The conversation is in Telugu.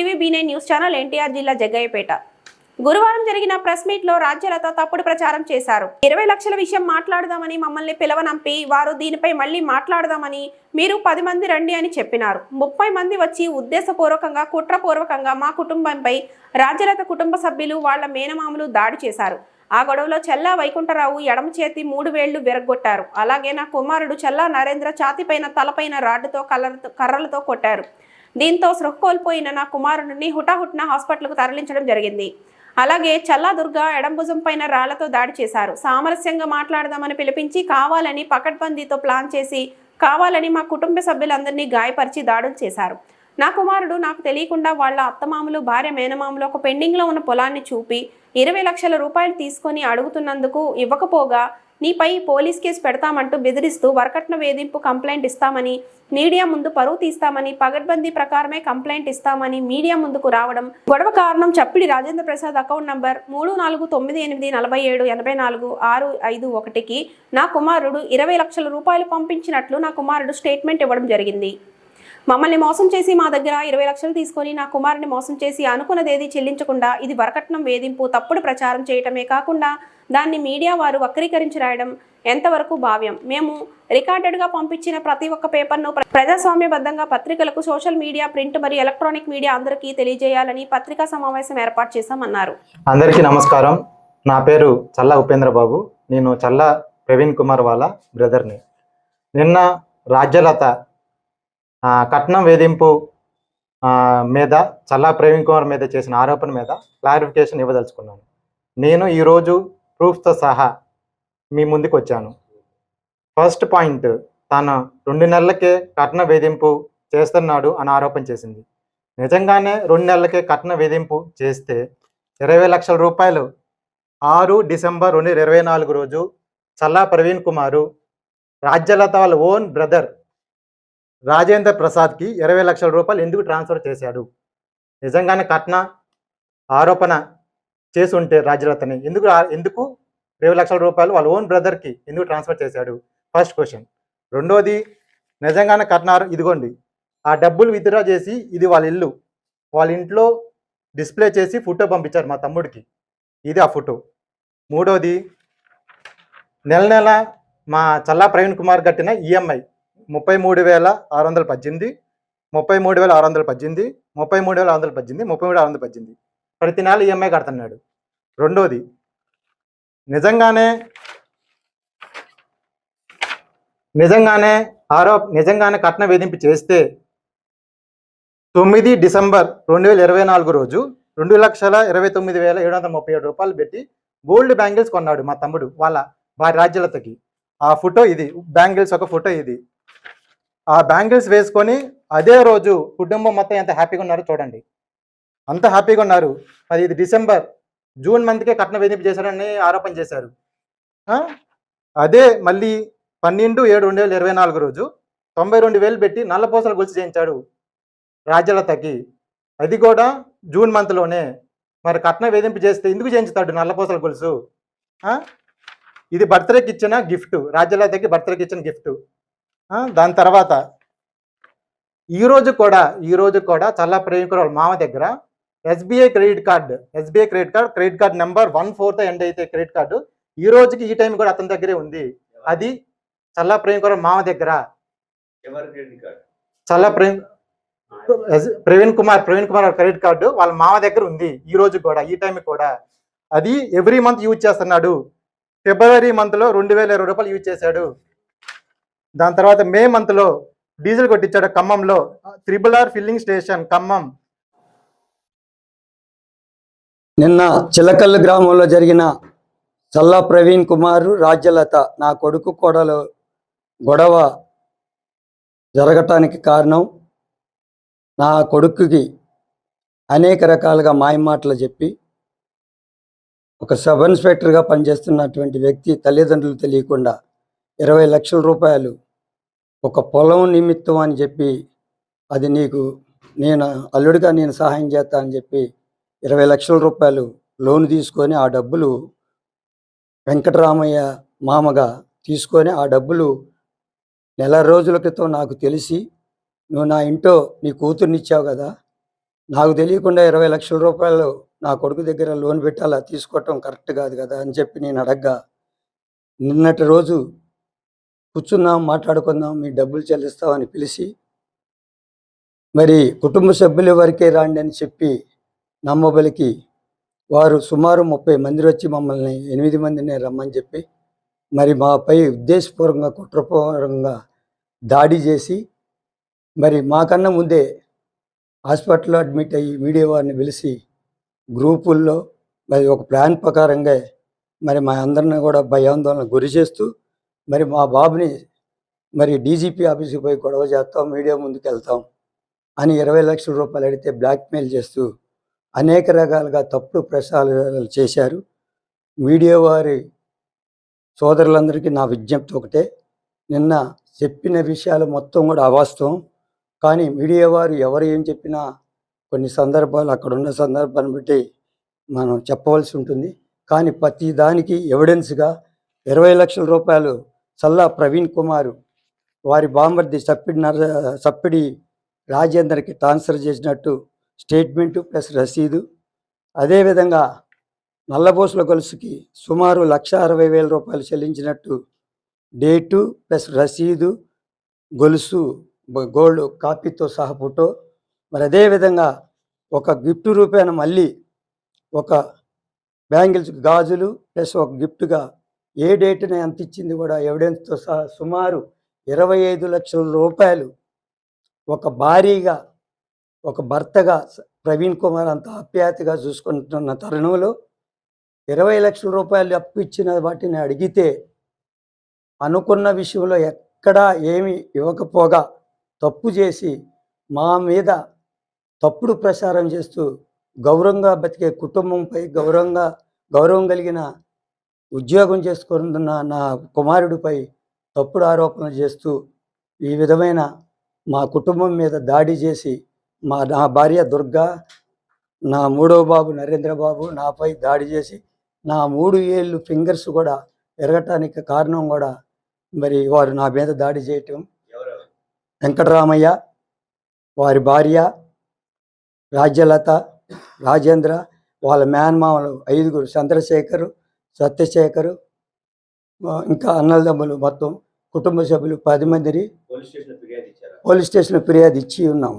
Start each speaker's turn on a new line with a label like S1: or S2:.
S1: వివిబీ న్యూస్ ఛానల్ ఎన్టీఆర్ జిల్లా జగ్గయ్యపేట. గురువారం జరిగిన ప్రెస్ మీట్లో రాజ్యలత తప్పుడు ప్రచారం చేశారు. ఇరవై లక్షల విషయం మాట్లాడదామని మమ్మల్ని పిలవనంపి వారు దీనిపై మళ్ళీ మాట్లాడదామని మీరు పది మంది రండి అని చెప్పినారు. ముప్పై మంది వచ్చి ఉద్దేశపూర్వకంగా కుట్రపూర్వకంగా మా కుటుంబంపై రాజ్యలత కుటుంబ సభ్యులు వాళ్ళ మేనమామలు దాడి చేశారు. ఆ గొడవలో చెల్లా వైకుంఠరావు ఎడమ చేతి మూడు వేళ్ళు విరగొట్టారు అలాగే నా కుమారుడు చెల్లా నరేంద్ర ఛాతిపైన తలపైన రాడ్డుతో కర్రలతో కర్రలతో కొట్టారు. దీంతో సృహ కోల్పోయిన నా కుమారుడిని హుటాహుట్న హాస్పిటల్కు తరలించడం జరిగింది. అలాగే చల్లాదుర్గ ఎడంభుజం పైన రాళ్ళతో దాడి చేశారు. సామరస్యంగా మాట్లాడదామని పిలిపించి కావాలని పకడ్బందీతో ప్లాన్ చేసి కావాలని మా కుటుంబ సభ్యులందరినీ గాయపరిచి దాడులు చేశారు. నా కుమారుడు నాకు తెలియకుండా వాళ్ళ అత్తమామలు భార్య మేనమామలు ఒక పెండింగ్లో ఉన్న పొలాన్ని చూపి ఇరవై లక్షల రూపాయలు తీసుకొని అడుగుతున్నందుకు ఇవ్వకపోగా నీపై పోలీస్ కేసు పెడతామంటూ బెదిరిస్తూ వరకట్న వేధింపు కంప్లైంట్ ఇస్తామని మీడియా ముందు పరువు తీస్తామని పగడ్బందీ ప్రకారమే కంప్లైంట్ ఇస్తామని మీడియా ముందుకు రావడం గొడవ కారణం చప్పిడి రాజేంద్ర ప్రసాద్ అకౌంట్ నంబర్ మూడు నాలుగు తొమ్మిది ఎనిమిది నలభై ఏడు ఎనభై నాలుగు ఆరు ఐదు ఒకటికి నా కుమారుడు ఇరవై లక్షల రూపాయలు పంపించినట్లు నా కుమారుడు స్టేట్మెంట్ ఇవ్వడం జరిగింది. మమ్మల్ని మోసం చేసి మా దగ్గర ఇరవై లక్షలు తీసుకొని నా కుమారుని మోసం చేసి అనుకున్నదేది చెల్లించకుండా ఇది వరకట్నం వేధింపు తప్పుడు ప్రచారం చేయటమే కాకుండా దాన్ని మీడియా వారు వక్రీకరించి రాయడం ఎంతవరకు భావ్యం? మేము రికార్డెడ్గా పంపించిన ప్రతి ఒక్క పేపర్ను ప్ర- ప్రజాస్వామ్యబద్ధంగా పత్రికలకు సోషల్ మీడియా ప్రింట్ మరియు ఎలక్ట్రానిక్ మీడియా అందరికీ తెలియజేయాలని పత్రికా సమావేశం ఏర్పాటు చేశామన్నారు.
S2: అందరికీ నమస్కారం. నా పేరు చల్ల ఉపేంద్ర బాబు నేను చల్ల ప్రవీణ్ కుమార్ వాళ్ళ బ్రదర్ని. నిన్న రాజ్యలత కట్నం వేధింపు మీద చల్లా ప్రవీణ్ కుమార్ మీద చేసిన ఆరోపణ మీద క్లారిఫికేషన్ ఇవ్వదలుచుకున్నాను. నేను ఈరోజు ప్రూఫ్తో సహా మీ ముందుకు వచ్చాను ఫస్ట్ పాయింట్ తన రెండు నెలలకే కట్న వేధింపు చేస్తున్నాడు అని ఆరోపణ చేసింది. నిజంగానే రెండు నెలలకే కట్న వేధింపు చేస్తే ఇరవై లక్షల రూపాయలు. ఆరు డిసెంబర్ రెండు ఇరవై నాలుగు రోజు చల్లా ప్రవీణ్ కుమారు రాజ్యలత వాళ్ళ ఓన్ బ్రదర్ రాజేంద్ర ప్రసాద్కి ఇరవై లక్షల రూపాయలు ఎందుకు ట్రాన్స్ఫర్ చేశాడు? నిజంగానే కట్న ఆరోపణ చేసి ఉంటే రాజ్యలతని ఎందుకు ఎందుకు? ఇరవై లక్షల రూపాయలు వాళ్ళ ఓన్ బ్రదర్కి ఎందుకు ట్రాన్స్ఫర్ చేశాడు? First question. రెండోది నిజంగానే కట్నారు? ఇదిగోండి. ఆ డబ్బులు విత్డ్రా చేసి ఇది వాళ్ళ ఇల్లు. వాళ్ళ ఇంట్లో డిస్ప్లే చేసి ఫోటో పంపించారు మా తమ్ముడికి. ఇది ఆ ఫోటో. మూడోది నెల నెల మా చల్లా ప్రవీణ్ కుమార్ కట్టిన ఈఎంఐ. ముప్పై మూడు వేల ఆరు వందల పద్దెనిమిది ముప్పై మూడు వేల ఆరు వందల పద్దెనిమిది ముప్పై మూడు వేల ఆరు వందల పద్దెనిమిది ముప్పై మూడు ఆరు వందల పద్దెనిమిది. ప్రతి నెల ఈఎంఐ కడుతున్నాడు. రెండోది నిజంగానే నిజంగానే ఆరో నిజంగానే కట్న వేధింపు చేస్తే తొమ్మిది డిసెంబర్ రెండు వేల ఇరవై నాలుగు రోజు రెండు లక్షల ఇరవై తొమ్మిది వేల ఏడు వందల ముప్పై ఏడు రూపాయలు పెట్టి గోల్డ్ బ్యాంగిల్స్ కొన్నాడు మా తమ్ముడు వాళ్ళ వారి రాజ్యాలతోకి. ఆ ఫోటో ఇది బ్యాంగిల్స్ ఒక ఫోటో ఇది. ఆ బ్యాంగిల్స్ వేసుకొని అదే రోజు కుటుంబం మొత్తం ఎంత హ్యాపీగా ఉన్నారో చూడండి. అంత హ్యాపీగా ఉన్నారు. మరి ఇది డిసెంబర్ జూన్ మంత్కే కట్న వేధింపు చేశారని ఆరోపణ చేశారు. అదే మళ్ళీ పన్నెండు ఏడు రెండు వేల ఇరవై నాలుగు రోజు తొంభై రెండు వేలు పెట్టి నల్లపూసలు గొలుసు చేయించాడు రాజ్యలతకి అది కూడా జూన్ మంత్లోనే. మరి కట్న వేధింపు చేస్తే ఎందుకు చేయించుతాడు నల్లపూసల గొలుసు? ఇది బర్త్డేకి ఇచ్చిన గిఫ్ట్ రాజ్యాలతకి బర్త్డేకి ఇచ్చిన గిఫ్ట్. దాని తర్వాత ఈ రోజు కూడా ఈ కూడా చాలా ప్రేమికురాలు మామ దగ్గర SBI credit card SBI credit card credit card number one fourth end అయితే క్రెడిట్ కార్డు. ఈ రోజుకి ఈ టైం కూడా అతని దగ్గరే ఉంది. అది చల్లా ప్రేమికుల మామ దగ్గర. చల్లా ప్రేమ్ ప్రవీణ్ కుమార్ ప్రవీణ్ కుమార్ క్రెడిట్ కార్డు వాళ్ళ మామ దగ్గర ఉంది ఈ రోజు కూడా ఈ టైం కూడా. అది ఎవ్రీ మంత్ యూజ్ చేస్తున్నాడు. ఫిబ్రవరి మంత్లో రెండు వేల ఇరవై రూపాయలు యూజ్ చేశాడు. దాని తర్వాత మే మంత్లో డీజిల్ కొట్టించాడు ఖమ్మంలో triple R filling station Khammam.
S3: నిన్న చిలకల్లు గ్రామంలో జరిగిన చల్లా ప్రవీణ్ కుమార్ రాజ్యలత నా కొడుకు కోడలు గొడవ జరగటానికి కారణం నా కొడుకుకి అనేక రకాలుగా మాయమాటలు చెప్పి ఒక సబ్ ఇన్స్పెక్టర్గా పనిచేస్తున్నటువంటి వ్యక్తి తల్లిదండ్రులు తెలియకుండా ఇరవై లక్షల రూపాయలు ఒక పొలం నిమిత్తం అని చెప్పి అది నీకు నేను అల్లుడిగా నేను సహాయం చేస్తా అని చెప్పి ఇరవై లక్షల రూపాయలు లోన్ తీసుకొని ఆ డబ్బులు వెంకటరామయ్య మామగా తీసుకొని ఆ డబ్బులు నెల రోజుల క్రితం నాకు తెలిసి నువ్వు నా ఇంట్లో నీ కూతుర్నిచ్చావు కదా నాకు తెలియకుండా ఇరవై లక్షల రూపాయలు నా కొడుకు దగ్గర లోన్ పెట్టాలా తీసుకోవటం కరెక్ట్ కాదు కదా అని చెప్పి నేను అడగ్గా నిన్నటి రోజు కూర్చున్నాం మాట్లాడుకుందాం మీ డబ్బులు చెల్లిస్తామని పిలిచి మరి కుటుంబ సభ్యుల వరకే రాండి అని చెప్పి నమ్మబలికి వారు సుమారు ముప్పై మంది వచ్చి మమ్మల్ని ఎనిమిది మందిని రమ్మని చెప్పి మరి మాపై ఉద్దేశపూర్వకంగా కుట్రపూర్వకంగా దాడి చేసి మరి మాకన్నా ముందే హాస్పిటల్లో అడ్మిట్ అయ్యి మీడియా వారిని పిలిచి గ్రూపుల్లో మరి ఒక ప్లాన్ ప్రకారంగా మరి మా అందరిని కూడా భయాందోళన గురి చేస్తూ మరి మా బాబుని మరి డీజీపీ ఆఫీస్కి పోయి గొడవ చేస్తాం మీడియా ముందుకు వెళ్తాం అని ఇరవై లక్షల రూపాయలు అడిగితే బ్లాక్మెయిల్ చేస్తూ అనేక రకాలుగా తప్పుడు ప్రసారాలు చేశారు. మీడియా వారి సోదరులందరికీ నా విజ్ఞప్తి ఒకటే. నిన్న చెప్పిన విషయాలు మొత్తం కూడా అవాస్తవం. కానీ మీడియా వారు ఎవరు ఏం చెప్పినా కొన్ని సందర్భాలు అక్కడ ఉన్న సందర్భాన్ని బట్టి మనం చెప్పవలసి ఉంటుంది. కానీ ప్రతి దానికి ఎవిడెన్స్గా ఇరవై లక్షల రూపాయలు చల్లా ప్రవీణ్ కుమార్ వారి బాంబర్ది సప్పిడి నర సప్పిడి రాజేందర్కి ట్రాన్స్ఫర్ చేసినట్టు స్టేట్మెంటు ప్లస్ రసీదు. అదేవిధంగా నల్లబోసుల గొలుసుకి సుమారు లక్ష అరవై వేల రూపాయలు చెల్లించినట్టు డేటు ప్లస్ రసీదు గొలుసు గోల్డ్ కాపీతో సహా ఫోటో. మరి అదేవిధంగా ఒక గిఫ్ట్ రూపాయన మళ్ళీ ఒక బ్యాంగిల్స్ గాజులు ప్లస్ ఒక గిఫ్ట్గా ఏ డేట్ని ఎంత ఇచ్చింది కూడా ఎవిడెన్స్తో సహా సుమారు ఇరవై ఐదు లక్షల రూపాయలు ఒక భారీగా ఒక భర్తగా ప్రవీణ్ కుమార్ అంత ఆప్యాయతగా చూసుకుంటున్న తరుణంలో ఇరవై లక్షల రూపాయలు అప్పు ఇచ్చిన వాటిని అడిగితే అనుకున్న విషయంలో ఎక్కడా ఏమి ఇవ్వకపోగా తప్పు చేసి మా మీద తప్పుడు ప్రచారం చేస్తూ గౌరవంగా బతికే కుటుంబంపై గౌరవంగా గౌరవం కలిగిన ఉద్యోగం చేసుకుంటున్న నా కుమారుడిపై తప్పుడు ఆరోపణలు చేస్తూ ఈ విధమైన మా కుటుంబం మీద దాడి చేసి మా నా భార్య దుర్గా నా మూడో బాబు నరేంద్ర బాబు నాపై దాడి చేసి నా మూడు ఏళ్ళు ఫింగర్స్ కూడా ఎరగటానికి కారణం కూడా మరి వారు నా మీద దాడి చేయటం. వెంకటరామయ్య వారి భార్య రాజ్యలత రాజేంద్ర వాళ్ళ మేనమామలు ఐదుగురు చంద్రశేఖరు సత్యశేఖరు ఇంకా అన్నదమ్ములు మొత్తం కుటుంబ సభ్యులు పది మందిని
S4: పోలీస్ స్టేషన్ ఫిర్యాదు ఇచ్చారా?
S3: పోలీస్ స్టేషన్ ఫిర్యాదు ఇచ్చి ఉన్నాము